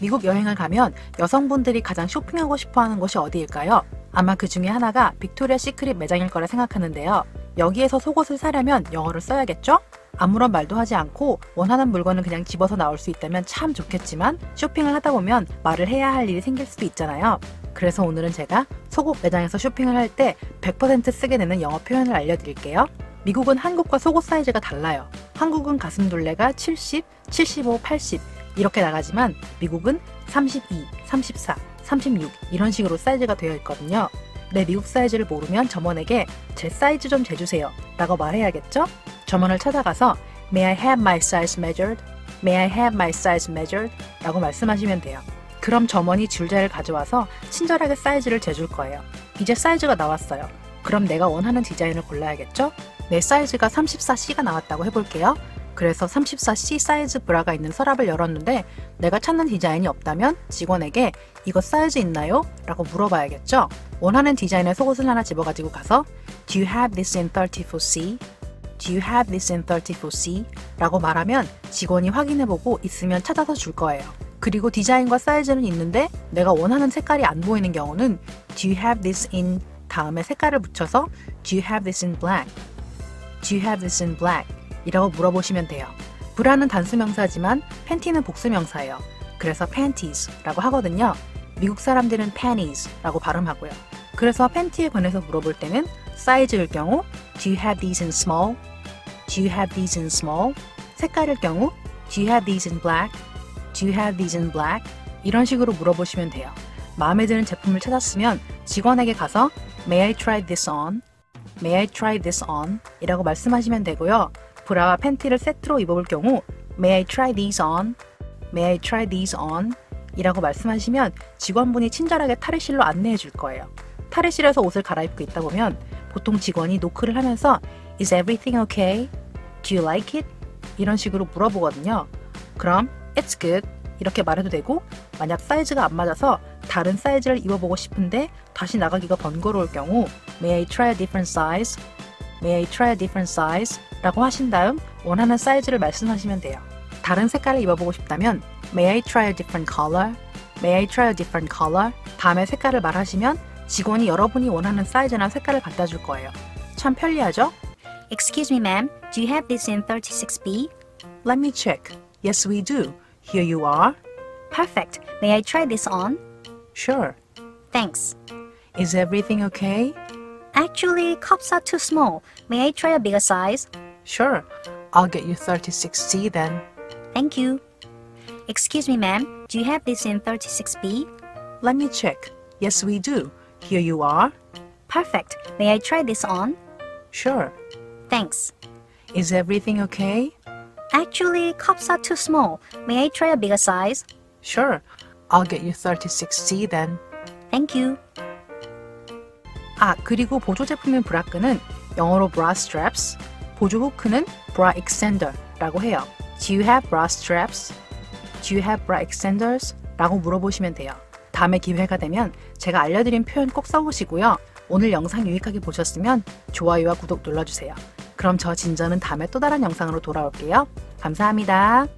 미국 여행을 가면 여성분들이 가장 쇼핑하고 싶어 하는 곳이 어디일까요? 아마 그 중에 하나가 빅토리아 시크릿 매장일 거라 생각하는데요. 여기에서 속옷을 사려면 영어를 써야겠죠? 아무런 말도 하지 않고 원하는 물건을 그냥 집어서 나올 수 있다면 참 좋겠지만 쇼핑을 하다 보면 말을 해야 할 일이 생길 수도 있잖아요. 그래서 오늘은 제가 속옷 매장에서 쇼핑을 할 때 100% 쓰게 되는 영어 표현을 알려드릴게요. 미국은 한국과 속옷 사이즈가 달라요. 한국은 가슴 둘레가 70, 75, 80 이렇게 나가지만 미국은 32, 34, 36 이런 식으로 사이즈가 되어 있거든요. 내 미국 사이즈를 모르면 점원에게 제 사이즈 좀 재주세요 라고 말해야겠죠? 점원을 찾아가서 May I have my size measured? May I have my size measured? 라고 말씀하시면 돼요. 그럼 점원이 줄자를 가져와서 친절하게 사이즈를 재줄 거예요. 이제 사이즈가 나왔어요. 그럼 내가 원하는 디자인을 골라야겠죠? 내 사이즈가 34C가 나왔다고 해볼게요. 그래서 34C 사이즈 브라가 있는 서랍을 열었는데 내가 찾는 디자인이 없다면 직원에게 이거 사이즈 있나요? 라고 물어봐야겠죠? 원하는 디자인의 속옷을 하나 집어가지고 가서 Do you have this in 34C? Do you have this in 34C? 라고 말하면 직원이 확인해보고 있으면 찾아서 줄 거예요. 그리고 디자인과 사이즈는 있는데 내가 원하는 색깔이 안 보이는 경우는 Do you have this in 다음에 색깔을 붙여서 Do you have this in black? Do you have this in black? 이라고 물어보시면 돼요. 브라는 단수명사지만 팬티는 복수명사예요. 그래서 panties라고 하거든요. 미국 사람들은 panties라고 발음하고요. 그래서 팬티에 관해서 물어볼 때는 사이즈일 경우 Do you have these in small? Do you have these in small? 색깔일 경우 Do you have these in black? Do you have these in black? 이런 식으로 물어보시면 돼요. 마음에 드는 제품을 찾았으면 직원에게 가서 May I try this on? May I try this on? 이라고 말씀하시면 되고요. 브라와 팬티를 세트로 입어볼 경우 May I try these on? May I try these on? 이라고 말씀하시면 직원분이 친절하게 탈의실로 안내해 줄 거예요. 탈의실에서 옷을 갈아입고 있다 보면 보통 직원이 노크를 하면서 Is everything okay? Do you like it? 이런 식으로 물어보거든요. 그럼 It's good 이렇게 말해도 되고 만약 사이즈가 안 맞아서 다른 사이즈를 입어보고 싶은데 다시 나가기가 번거로울 경우 May I try a different size? May I try a different size? 라고 하신 다음 원하는 사이즈를 말씀하시면 돼요. 다른 색깔을 입어보고 싶다면 May I try a different color? May I try a different color? 다음에 색깔을 말하시면 직원이 여러분이 원하는 사이즈나 색깔을 갖다 줄 거예요. 참 편리하죠? Excuse me, ma'am. Do you have this in 36B? Let me check. Yes, we do. Here you are. Perfect. May I try this on? Sure. Thanks. Is everything okay? Actually, cups are too small. May I try a bigger size? Sure. I'll get you 36C then. Thank you. Excuse me, ma'am. Do you have this in 36B? Let me check. Yes, we do. Here you are. Perfect. May I try this on? Sure. Thanks. Is everything okay? Actually, cups are too small. May I try a bigger size? Sure. I'll get you 36C then. Thank you. 아, 그리고 보조 제품인 브라끈은 영어로 bra straps, 보조 후크는 bra extender라고 해요. Do you have bra straps? Do you have bra extenders? 라고 물어보시면 돼요. 다음에 기회가 되면 제가 알려드린 표현 꼭 써보시고요. 오늘 영상 유익하게 보셨으면 좋아요와 구독 눌러주세요. 그럼 저 진저는 다음에 또 다른 영상으로 돌아올게요. 감사합니다.